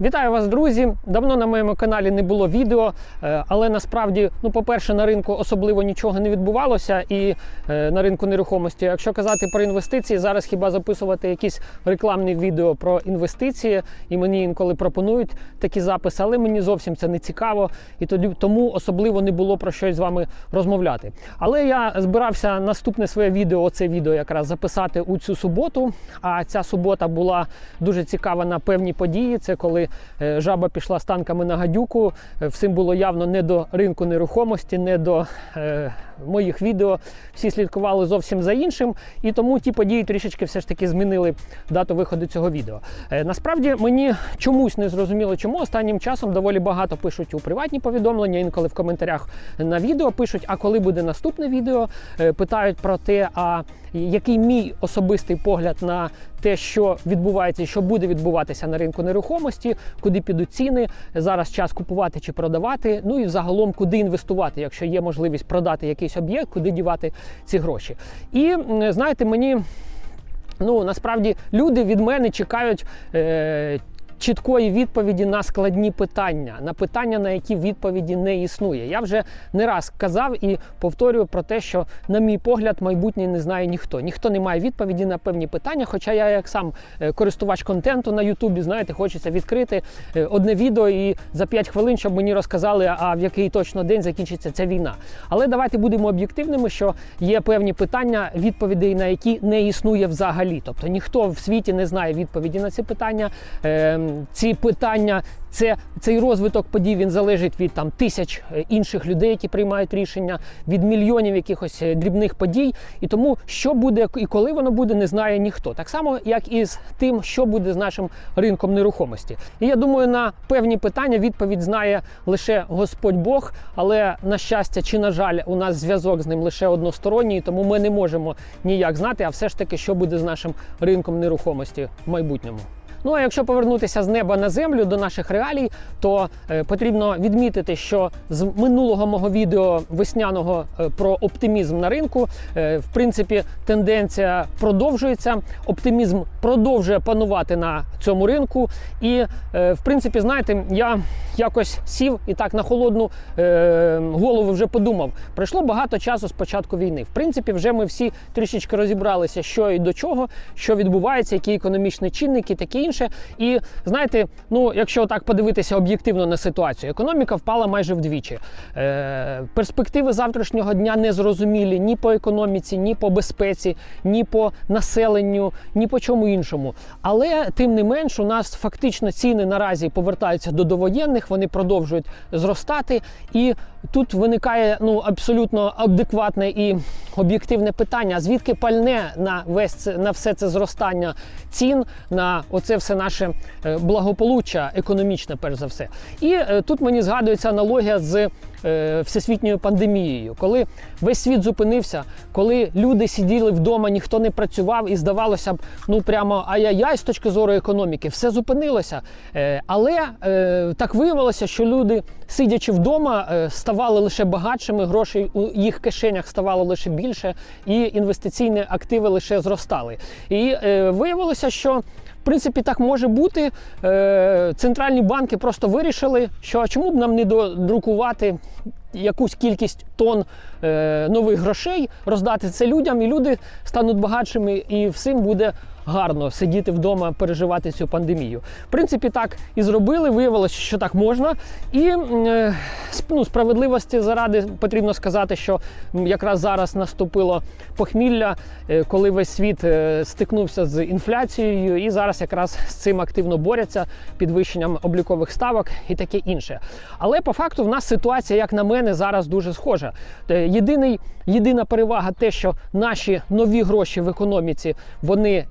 Вітаю вас, друзі! Давно на моєму каналі не було відео, е, але насправді, ну, по-перше, на ринку особливо нічого не відбувалося, і е, на ринку нерухомості. Якщо казати про інвестиції, зараз хіба записувати якісь рекламні відео про інвестиції, і мені інколи пропонують такі записи, але мені зовсім це не цікаво, і тоді тому особливо не було про щось з вами розмовляти. Але я збирався наступне своє відео, оце відео якраз записати у цю суботу. А ця субота була дуже цікава на певні події. Це коли е, жаба пішла з танками на гадюку. Е, Всім було явно не до ринку нерухомості, не до е, моїх відео. Всі слідкували зовсім за іншим, і тому ті події трішечки все ж таки змінили дату виходу цього відео. Е, насправді мені чомусь не зрозуміло, чому останнім часом доволі багато пишуть у приватні повідомлення, інколи в коментарях на відео пишуть, а коли буде наступне відео, Е, питають про те, а який мій особистий погляд на те, що відбувається і що буде відбуватися на ринку нерухомості, куди підуть ціни, зараз час купувати чи продавати. Ну і загалом куди інвестувати, якщо є можливість продати якийсь об'єкт, куди дівати ці гроші. І знаєте, мені. Ну насправді люди від мене чекають е, чіткої відповіді на складні питання, на питання, на які відповіді не існує. Я вже не раз казав і повторюю про те, що, на мій погляд, майбутнє не знає ніхто. Ніхто не має відповіді на певні питання. Хоча я, як сам е, користувач контенту на Ютубі, знаєте, хочеться відкрити е, одне відео і за 5 хвилин, щоб мені розказали, а в який точно день закінчиться ця війна. Але давайте будемо об'єктивними, що є певні питання, відповідей на які не існує взагалі. Тобто ніхто в світі не знає відповіді на ці питання. Ем, Ці питання, це цей розвиток подій він залежить від там тисяч е, інших людей, які приймають рішення, від мільйонів якихось е, дрібних подій. І тому що буде і коли воно буде, не знає ніхто. Так само, як і з тим, що буде з нашим ринком нерухомості. І я думаю, на певні питання відповідь знає лише Господь Бог, але на щастя чи на жаль, у нас зв'язок з ним лише односторонній, тому ми не можемо ніяк знати, а все ж таки, що буде з нашим ринком нерухомості в майбутньому. Ну а якщо повернутися з неба на землю до наших реалій, то е, потрібно відмітити, що з минулого мого відео весняного е, про оптимізм на ринку, е, в принципі, тенденція продовжується. Оптимізм продовжує панувати на цьому ринку. І, е, в принципі, знаєте, я якось сів і так на холодну е, голову вже подумав. Пройшло багато часу з початку війни. В принципі, вже ми всі трішечки розібралися, що і до чого, що відбувається, які економічні чинники, таке інше. І знаєте, ну якщо так подивитися об'єктивно на ситуацію, економіка впала майже вдвічі. Е, перспективи завтрашнього дня не зрозумілі ні по економіці, ні по безпеці, ні по населенню, ні по чому іншому. Але тим не менш, у нас фактично ціни наразі повертаються до довоєнних, вони продовжують зростати. І тут виникає ну абсолютно адекватне і об'єктивне питання: звідки пальне на весь це на все це зростання цін, на оце все наше е, благополуччя економічне, перш за все. І е, тут мені згадується аналогія з е, всесвітньою пандемією, коли весь світ зупинився, коли люди сиділи вдома, ніхто не працював, і здавалося б, ну прямо ай-яй-яй з точки зору економіки, все зупинилося. Е, але е, так виявилося, що люди, сидячи вдома, ставали лише багатшими, грошей у їх кишенях ставало лише більше, і інвестиційні активи лише зростали. І виявилося, що принципі, так може бути. Е, Центральні банки просто вирішили, що а чому б нам не додрукувати якусь кількість тонн е, нових грошей, роздати це людям, і люди стануть багатшими, і всім буде гарно сидіти вдома, переживати цю пандемію. В принципі, так і зробили. Виявилося, що так можна. І е, ну, справедливості заради потрібно сказати, що якраз зараз наступило похмілля, е, коли весь світ е, стикнувся з інфляцією, і зараз якраз з цим активно борються підвищенням облікових ставок і таке інше. Але по факту в нас ситуація, як на мене, зараз дуже схожа. Єдиний, єдина перевага те, що наші нові гроші в економіці вони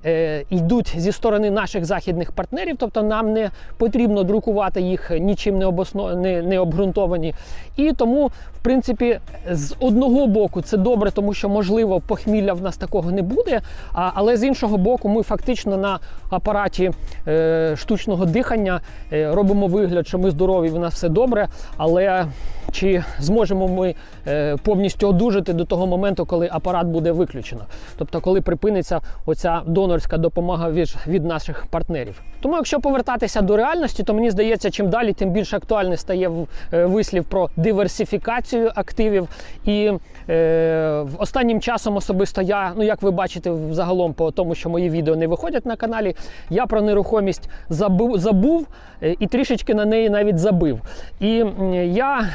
йдуть зі сторони наших західних партнерів, тобто нам не потрібно друкувати їх нічим не, обосно, не, не обґрунтовані. І тому, в принципі, з одного боку це добре, тому що можливо похмілля в нас такого не буде. А, але з іншого боку, ми фактично на апараті е, штучного дихання е, робимо вигляд, що ми здорові, в нас все добре. Але чи зможемо ми е, повністю одужати до того моменту, коли апарат буде виключено, тобто коли припиниться оця донорська допомога від, від наших партнерів. Тому, якщо повертатися до реальності, то мені здається, чим далі, тим більш актуальний стає е, вислів про диверсифікацію активів. І е, останнім часом особисто я, ну як ви бачите, загалом по тому, що мої відео не виходять на каналі, я про нерухомість забув, забув е, і трішечки на неї навіть забив. І я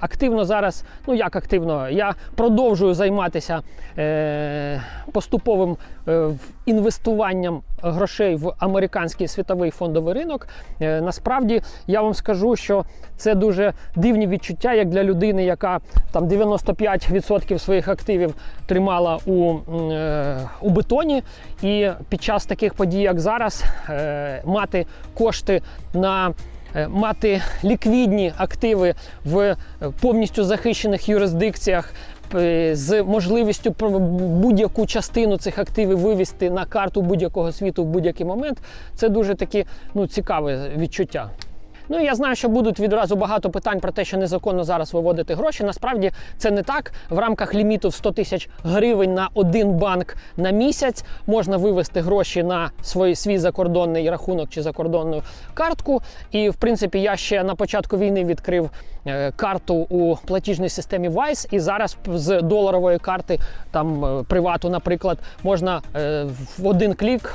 активно зараз, ну як активно, я продовжую займатися е, поступовим е, інвестуванням грошей в американський світовий фондовий ринок. Е, насправді я вам скажу, що це дуже дивні відчуття, як для людини, яка там 95% своїх активів тримала у, е, у бетоні, і під час таких подій, як зараз, е, мати кошти на мати ліквідні активи в е, повністю захищених юрисдикціях. З можливістю будь-яку частину цих активів вивести на карту будь-якого світу в будь-який момент, це дуже такі ну, цікаве відчуття. Ну я знаю, що будуть відразу багато питань про те, що незаконно зараз виводити гроші. Насправді це не так. В рамках ліміту в 100 тисяч гривень на один банк на місяць можна вивести гроші на свій, свій закордонний рахунок чи закордонну картку. І в принципі я ще на початку війни відкрив е, карту у платіжній системі Wise, і зараз з доларової карти там е, привату, наприклад, можна е, в один клік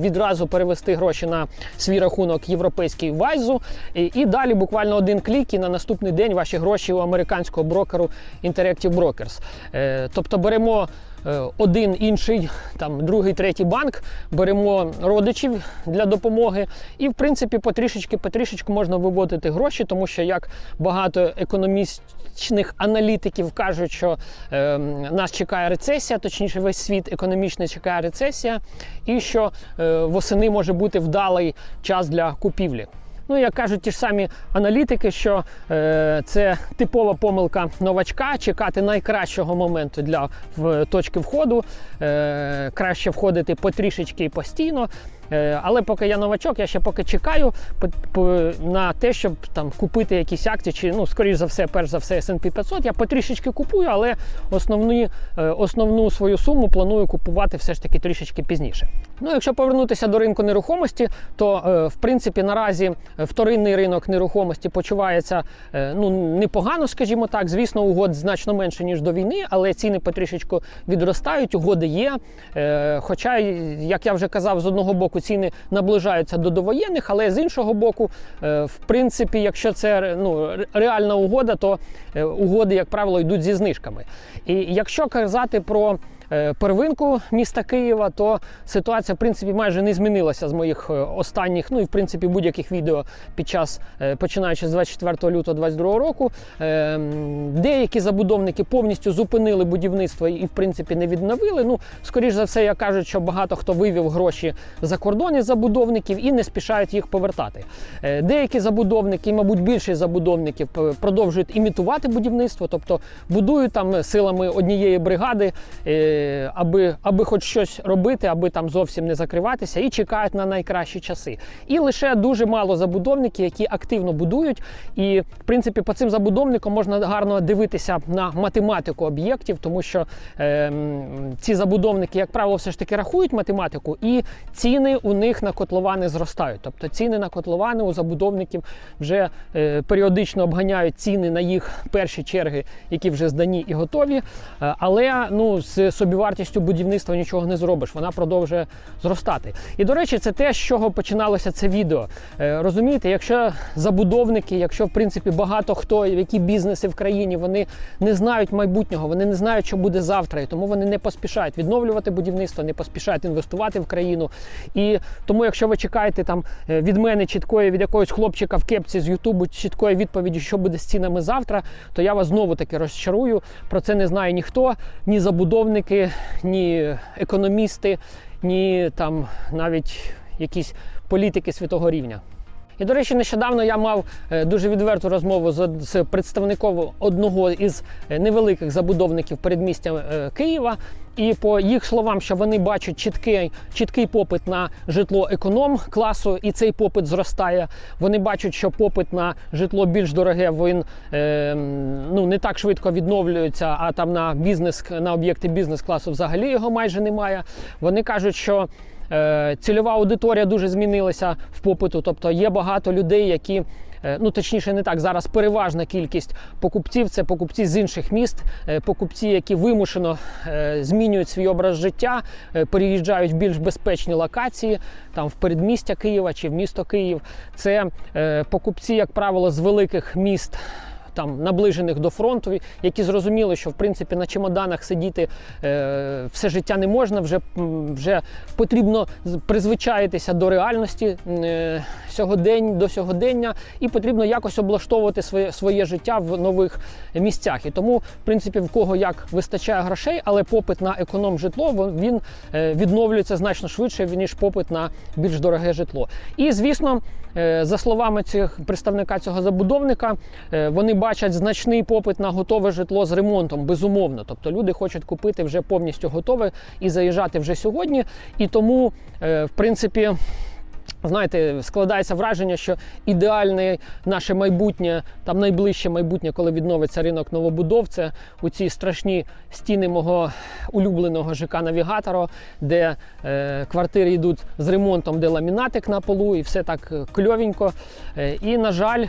відразу перевести гроші на свій рахунок європейський Вайзу. І, і далі буквально один клік, і на наступний день ваші гроші у американського брокеру Interactive Brokers. Е, тобто беремо е, один інший, там другий, третій банк, беремо родичів для допомоги, і в принципі потрішечки, потрішечку можна виводити гроші, тому що як багато економічних аналітиків кажуть, що е, нас чекає рецесія, точніше, весь світ економічний чекає рецесія, і що е, восени може бути вдалий час для купівлі. Ну, як кажуть ті ж самі аналітики, що е, це типова помилка новачка чекати найкращого моменту для в, точки входу. Е, краще входити потрішечки і постійно. Е, але поки я новачок, я ще поки чекаю на те, щоб там купити якісь акції, чи ну, скоріш за все, перш за все, S&P 500. Я потрішечки купую, але основні, е, основну свою суму планую купувати все ж таки трішечки пізніше. Ну, якщо повернутися до ринку нерухомості, то е, в принципі наразі вторинний ринок нерухомості почувається ну непогано, скажімо так. Звісно, угод значно менше ніж до війни, але ціни потрішечку відростають, угоди є. Хоча, як я вже казав, з одного боку ціни наближаються до довоєнних, але з іншого боку, е, в принципі, якщо це ну, реальна угода, то е, угоди, як правило, йдуть зі знижками. І якщо казати про е, первинку міста Києва, то ситуація в принципі майже не змінилася з моїх е, останніх, ну і в принципі будь-яких відео під час е, починаючи з 24 лютого 2022 року. Е, Деякі забудовники повністю зупинили будівництво і в принципі не відновили. Ну, скоріш за все, я кажуть, що багато хто вивів гроші за кордон забудовників і не спішають їх повертати. Е, Деякі забудовники, мабуть, більшість забудовників продовжують імітувати будівництво, тобто будують там силами однієї бригади, е, аби, аби хоч щось робити, аби там зовсім не закриватися, і чекають на найкращі часи. І лише дуже мало забудовників, які активно будують. І в принципі, по цим забудовникам можна гарно дивитися на математику об'єктів, тому що е, ці забудовники, як правило, все ж таки рахують математику, і ціни у них на котловани зростають. Тобто ціни на котловани у забудовників вже е, періодично обганяють ціни на їх перші черги, які вже здані і готові. Е, але ну, з собівартістю будівництва нічого не зробиш. Вона продовжує зростати. І до речі, це те, з чого починалося це відео. Е, розумієте, якщо забудовники, якщо в принципі багато хто, які бізнеси в країні, вони не знають майбутнього, вони не знають, що буде завтра, і тому вони не поспішають відновлювати будівництво, не поспішають інвестувати в країну. І тому, якщо ви чекаєте там е, від мене чіткої, від якогось хлопчика в кепці з Ютубу чіткої відповіді, що буде з цінами завтра, то я вас знову таки розчарую. Про це не знає ніхто, ні забудовники, ні економісти, ні там навіть якісь політики світового рівня. І, до речі, нещодавно я мав е, дуже відверту розмову з, представником одного із е, невеликих забудовників передмістя е, Києва. І по їх словам, що вони бачать чіткий, чіткий попит на житло економ класу, і цей попит зростає. Вони бачать, що попит на житло більш дороге, він е, ну не так швидко відновлюється, а там на бізнес на об'єкти бізнес-класу взагалі його майже немає. Вони кажуть, що Цільова аудиторія дуже змінилася в попиту, тобто є багато людей, які е, ну точніше не так зараз. Переважна кількість покупців це покупці з інших міст, е, покупці, які вимушено е, змінюють свій образ життя, е, переїжджають в більш безпечні локації, там в передмістя Києва чи в місто Київ. Це е, покупці, як правило, з великих міст там наближених до фронту, які зрозуміли, що в принципі на чемоданах сидіти е, все життя не можна, вже, вже потрібно призвичаїтися до реальності е, сьогодень, до сьогодення, і потрібно якось облаштовувати своє, своє життя в нових місцях. І тому, в принципі, в кого як вистачає грошей, але попит на економ житло він е, відновлюється значно швидше, ніж попит на більш дороге житло. І звісно, за словами цих представника цього забудовника, е, вони бачать значний попит на готове житло з ремонтом, безумовно. Тобто люди хочуть купити вже повністю готове і заїжджати вже сьогодні. І тому, е, в принципі. Знаєте, складається враження, що ідеальне наше майбутнє, там найближче майбутнє, коли відновиться ринок новобудов, це у ці страшні стіни мого улюбленого ЖК Навігатора, де е, квартири йдуть з ремонтом, де ламінатик на полу, і все так е, кльовенько. Е, і, на жаль,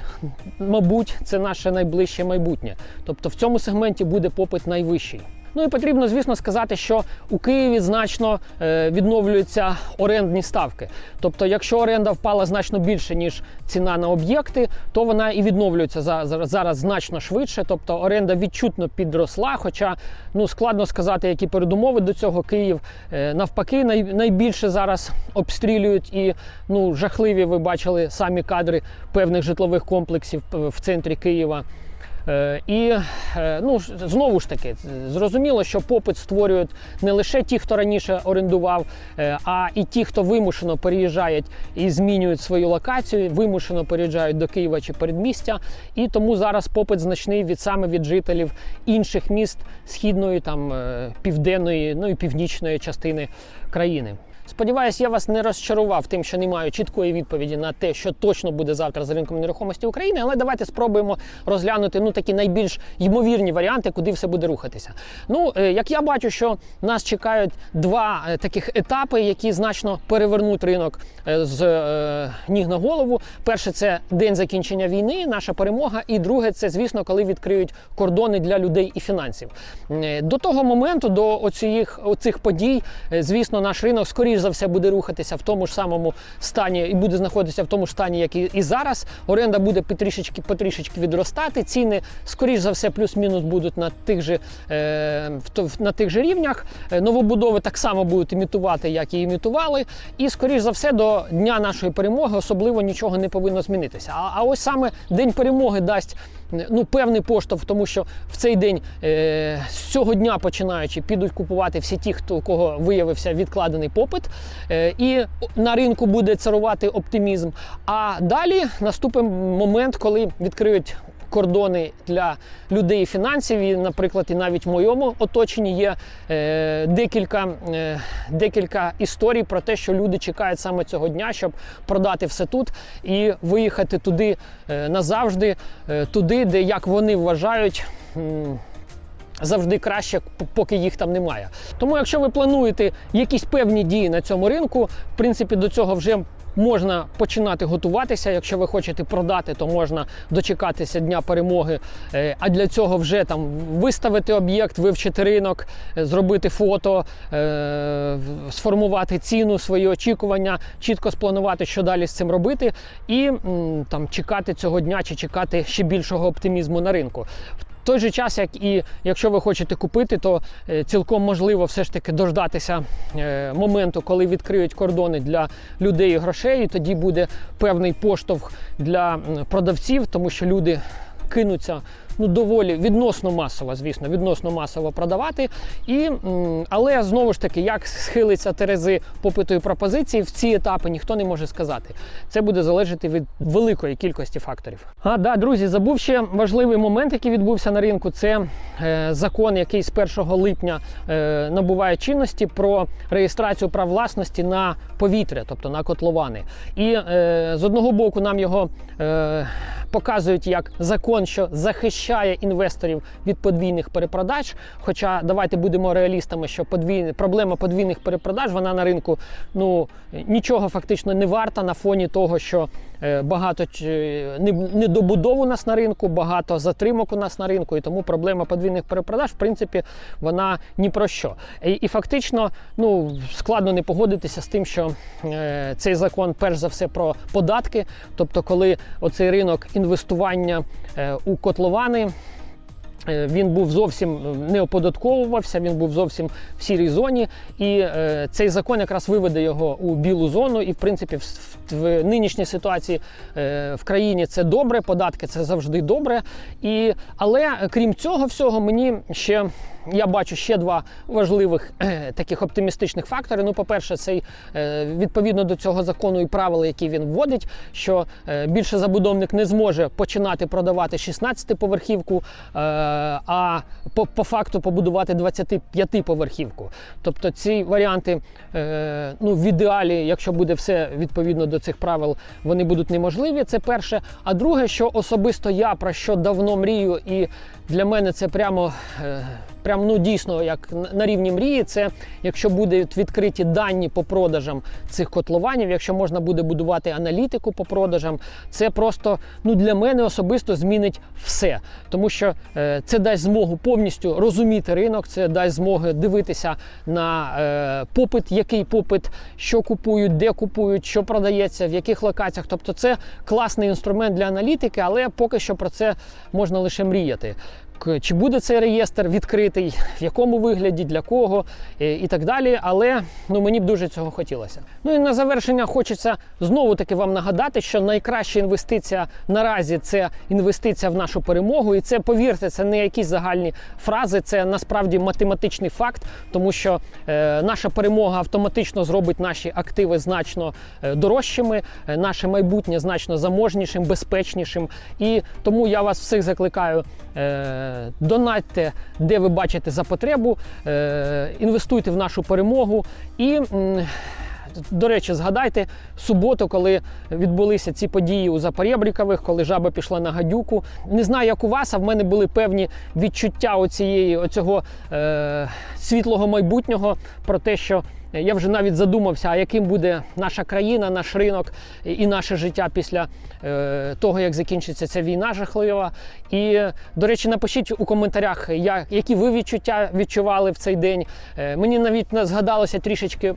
мабуть, це наше найближче майбутнє. Тобто в цьому сегменті буде попит найвищий. Ну і потрібно, звісно, сказати, що у Києві значно е, відновлюються орендні ставки. Тобто, якщо оренда впала значно більше, ніж ціна на об'єкти, то вона і відновлюється за, за- зараз значно швидше. Тобто оренда відчутно підросла. Хоча ну складно сказати, які передумови до цього Київ е, навпаки найбільше зараз обстрілюють і ну жахливі. Ви бачили самі кадри певних житлових комплексів е, в центрі Києва. Е, І е, ну знову ж таки, зрозуміло, що попит створюють не лише ті, хто раніше орендував, е, а і ті, хто вимушено переїжджають і змінюють свою локацію, вимушено переїжджають до Києва чи передмістя. І тому зараз попит значний від саме від жителів інших міст східної, там південної, ну і північної частини країни. Сподіваюсь, я вас не розчарував тим, що не маю чіткої відповіді на те, що точно буде завтра з ринком нерухомості України. Але давайте спробуємо розглянути ну такі найбільш ймовірні варіанти, куди все буде рухатися. Ну, е, як я бачу, що нас чекають два е, таких етапи, які значно перевернуть ринок е, з ніг на голову. Перше це день закінчення війни, наша перемога. І друге, це звісно, коли відкриють кордони для людей і фінансів. До того моменту, до оцих, оцих подій, звісно, наш ринок скоріш за все буде рухатися в тому ж самому стані і буде знаходитися в тому ж стані, як і, зараз. Оренда буде потрішечки потрішечки відростати. Ціни, скоріш за все, плюс-мінус будуть на тих же, е, на тих же рівнях. Е, Новобудови так само будуть імітувати, як і імітували. І скоріш за все, до дня нашої перемоги особливо нічого не повинно змінитися. А, а ось саме день перемоги дасть ну, певний поштовх, тому що в цей день е, з цього дня починаючи підуть купувати всі ті, хто у кого виявився відкладений попит, е, і на ринку буде царувати оптимізм. А далі наступить момент, коли відкриють. Кордони для людей і фінансів, і, наприклад, і навіть в моєму оточенні є е, декілька, е, декілька історій про те, що люди чекають саме цього дня, щоб продати все тут і виїхати туди е, назавжди, е, туди, де, як вони вважають, завжди краще, поки їх там немає. Тому, якщо ви плануєте якісь певні дії на цьому ринку, в принципі, до цього вже. Можна починати готуватися. Якщо ви хочете продати, то можна дочекатися дня перемоги. Е, А для цього вже там виставити об'єкт, вивчити ринок, е, зробити фото, е, сформувати ціну, свої очікування, чітко спланувати, що далі з цим робити, і там чекати цього дня чи чекати ще більшого оптимізму на ринку. Той же час, як і якщо ви хочете купити, то е, цілком можливо все ж таки дождатися е, моменту, коли відкриють кордони для людей і грошей, і тоді буде певний поштовх для продавців, тому що люди кинуться ну доволі відносно масово, звісно, відносно масово продавати. І, але знову ж таки, як схилиться терези попиту і пропозиції, в ці етапи ніхто не може сказати. Це буде залежати від великої кількості факторів. А да, друзі, забув ще важливий момент, який відбувся на ринку. Це е, закон, який з 1 липня е, набуває чинності про реєстрацію прав власності на повітря, тобто на котловани. І е, з одного боку нам його е, показують як закон, що захищає інвесторів від подвійних перепродаж. Хоча давайте будемо реалістами, що подвійні, проблема подвійних перепродаж вона на ринку ну нічого фактично не варта на фоні того, що багато ч- не- недобудов у нас на ринку, багато затримок у нас на ринку, і тому проблема подвійних перепродаж, в принципі, вона ні про що. І, і фактично, ну складно не погодитися з тим, що е, цей закон перш за все про податки, тобто, коли оцей ринок інвестування е, у котловани. Е, Він був зовсім не оподатковувався, він був зовсім в сірій зоні, і е, цей закон якраз виведе його у білу зону. І в принципі, в, в, нинішній ситуації е, в країні це добре, податки це завжди добре. І, але е, крім цього всього, мені ще я бачу ще два важливих е, таких оптимістичних фактори. Ну, по-перше, цей е, відповідно до цього закону і правил, які він вводить, що е, більше забудовник не зможе починати продавати 16-поверхівку, е, а по, по факту побудувати 25-поверхівку. Тобто ці варіанти, е, ну, в ідеалі, якщо буде все відповідно до цих правил, вони будуть неможливі. Це перше. А друге, що особисто я про що давно мрію, і для мене це прямо. е, Прям ну дійсно, як на- рівні мрії, це якщо будуть відкриті дані по продажам цих котлованів, якщо можна буде будувати аналітику по продажам, це просто ну для мене особисто змінить все, тому що е, це дасть змогу повністю розуміти ринок, це дасть змогу дивитися на е, попит, який попит, що купують, де купують, що продається, в яких локаціях. Тобто, це класний інструмент для аналітики, але поки що про це можна лише мріяти. Чи буде цей реєстр відкритий, в якому вигляді, для кого е, і так далі. Але ну мені б дуже цього хотілося. Ну і на завершення хочеться знову таки вам нагадати, що найкраща інвестиція наразі це інвестиція в нашу перемогу. І це повірте, це не якісь загальні фрази, це насправді математичний факт, тому що е, наша перемога автоматично зробить наші активи значно е, дорожчими, е, наше майбутнє значно заможнішим, безпечнішим. І тому я вас всіх закликаю. Е, донатьте, де ви бачите за потребу, е, інвестуйте в нашу перемогу і. До речі, згадайте суботу, коли відбулися ці події у Запорєбрікових, коли жаба пішла на гадюку. Не знаю, як у вас, а в мене були певні відчуття оцієї, оцього е, світлого майбутнього про те, що я вже навіть задумався, а яким буде наша країна, наш ринок і наше життя після е, того, як закінчиться ця війна жахлива. І, до речі, напишіть у коментарях, як, які ви відчуття відчували в цей день. Е, мені навіть згадалося трішечки.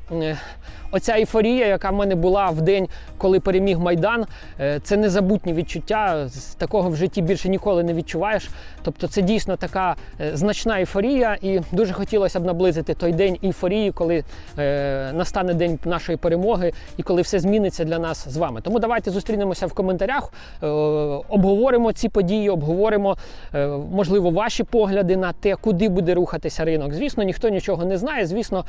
Оця ейфорія, яка в мене була в день, коли переміг Майдан, е, це незабутні відчуття. З Такого в житті більше ніколи не відчуваєш. Тобто це дійсно така е, значна ейфорія, і дуже хотілося б наблизити той день ейфорії, коли е, настане день нашої перемоги і коли все зміниться для нас з вами. Тому давайте зустрінемося в коментарях, обговоримо ці події, обговоримо, можливо, ваші погляди на те, куди буде рухатися ринок. Звісно, ніхто нічого не знає. Звісно,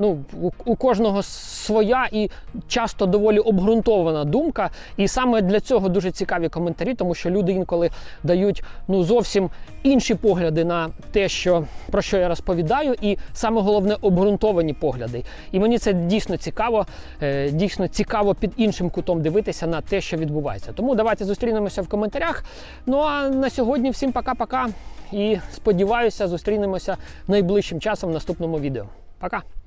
ну, у, кожного своя і часто доволі обґрунтована думка. І саме для цього дуже цікаві коментарі, тому що люди інколи дають ну зовсім інші погляди на те, що про що я розповідаю, і саме головне обґрунтовані погляди. І мені це дійсно цікаво, е, дійсно цікаво під іншим кутом дивитися на те, що відбувається. Тому давайте зустрінемося в коментарях. Ну а на сьогодні всім пока-пока. І сподіваюся, зустрінемося найближчим часом в наступному відео. Пока!